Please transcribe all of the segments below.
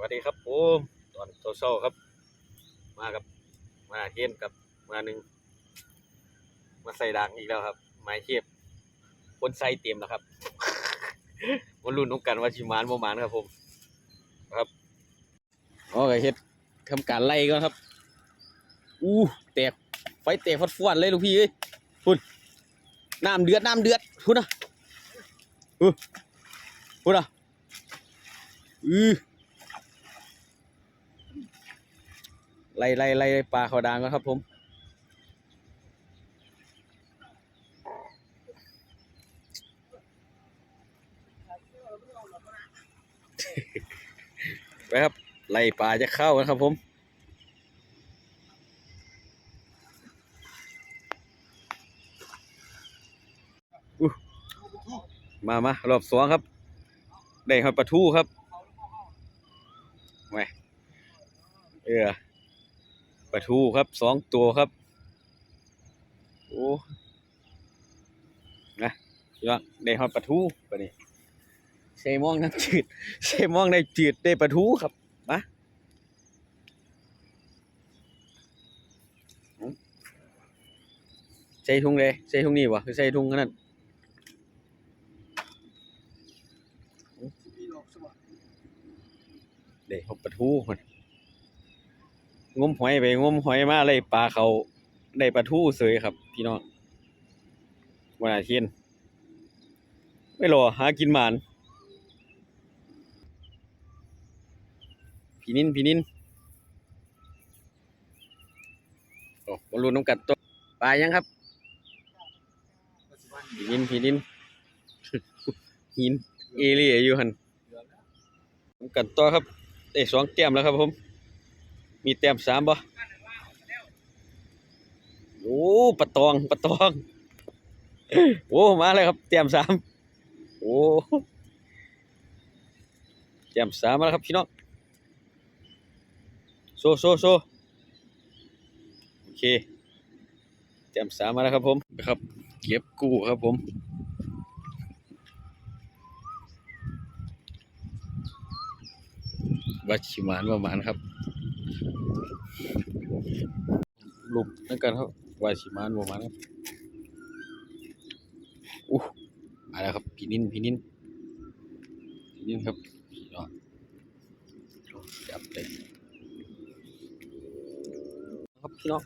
วัสดีครับผมตอนเช้าครับ มากับมาเทียนกับมาหนึ่งมาใส่ดังอีกแล้วครับไม้เทียบคนใส่เต็มแล้วครับมาลุ้นน้องกันว่าชิมานบ่หมานครับผมครับอ๋อก็เฮ็ดทำการไล่ก่อนครับอู้แตกไฟแตกฟัดฟวนเลยลูกพี่เอ้ยพุ่นน้ำเดือดน้ำเดือดพุ่นนะเออพุ่นนะอือ ไล่ไล่ไล่ปลาขาดางก่อนครับผมไปครับ ไล่ปลาจะเข้ากันครับผมมามารอบสองครับ ได้หอยปลาทูครับแหม่เออ ปลาทูครับสองตัวครับ โอ้นะพี่น้องได้ฮอดปลาทูปะนี่เซมองน้ำจืดเซมองในจืดได้ปลาทูครับมาใส่ถุงเลยใส่ถุงนี่วะคือใส่ถุงขนาดได้ฮอดปลาทูมัน งมหอยไปงมหอยมาเลยปลาเขาได้ปลาทู่เสยครับ พี่น้องวันอาทิตย์ไม่รอหากินหมานพี่นินพี่นินโอ้บอลลูนน้ำกัดตัวปลายังครับพี่นินพี่นินหินเอเรียอยู่หันน้ำกัดตัวครับได้สองแต้มแล้วครับผม มีแต้มสามบ่โอ้ปะตองปะตอง โอ้มาเลยครับแต้มสามโอ้แต้มสามมาแล้วครับพี่น้องโซโซโซโอเคแต้มสามมาแล้วครับผมนะครับ เก็บกู้ครับผมวัชิมานประมาณครับ ลุมนั่นกันครับวายชิมานประมาณครับอู้มาแล้วครับพี่นินพี่นินพี่นินครับยอดจับเลยครับพี่น้อง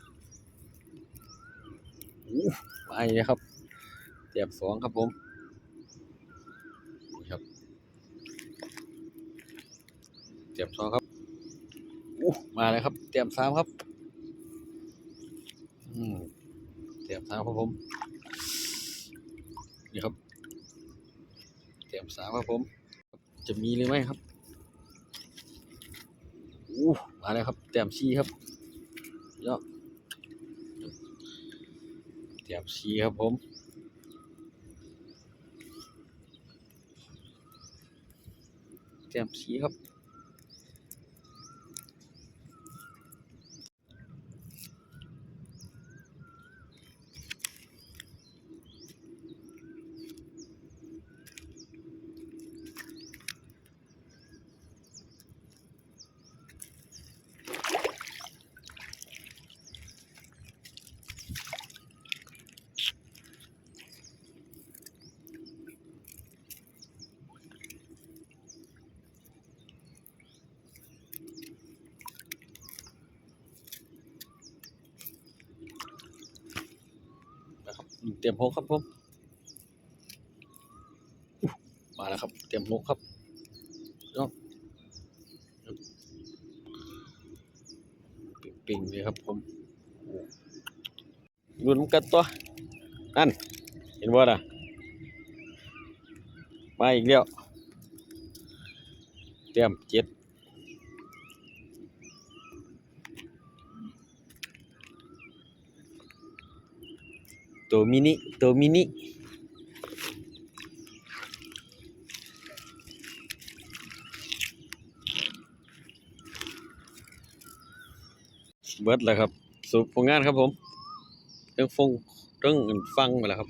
อู้มาอีกแล้วครับเจ็บสองครับผมครับเจ็บสองครับ มาเลยครับ เตรียมสามครับอืมเตรียมสามครับผม นี่ครับ เตรียมสามครับผม จะมีหรือไม่ครับอู้มาแล้วครับ เตรียมชีครับเยอะเตรียมชีครับผมเตรียมชีครับ เตรียมหกครับผมมาแล้วครับ เตรียมหกครับเนาะปิ่งๆเลยครับผมรุนกันตัว นั่น เห็นบ่ล่ะ มาอีกแล้ว เตรียมเจ็ด ตัวมินิตัวมินิเบิดแล้วครับสุดผลงานครับผมเรื่องฟงเรื่องฟังไปแล้วครับ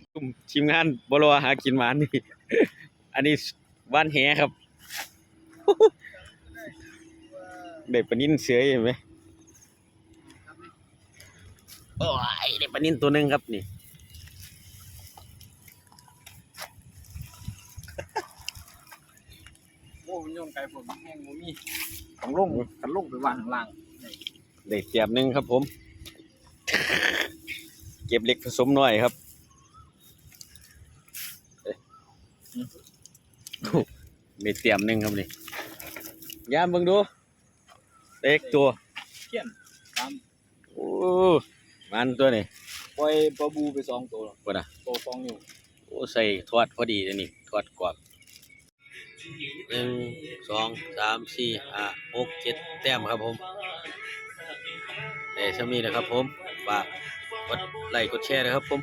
ทีมงานบรอหากินหมานี่ อันนี้บ้านแหครับได้ปนินเสือเห็นไหมโอ้ยได้ปนินตัวนึงครับนี่ โอ้ มันโยงไกลผมแห้งบ่มีต้องลงกันลงไปวางข้างล่างได้เตียบหนึงครับผม เก็บเล็กผสมน้อยครับเอ้ยได้เตียมหนึงครับนี่ยามเบิ่งดูเล็กตัวเขียนตามโอ้มันตัวนี้ปล่อยปลาบูไปสองตัวแล้วว่าน่ะตัวสองอยู่โอ้ใส่ทอดพอดีเลยนี่ทอดกรอบ หนึ่งสองสามสี่ห้าหกเจ็ดแต้มครับผมในชั่งนี้นะครับผม ฝากกดไลค์กดแชร์นะครับผม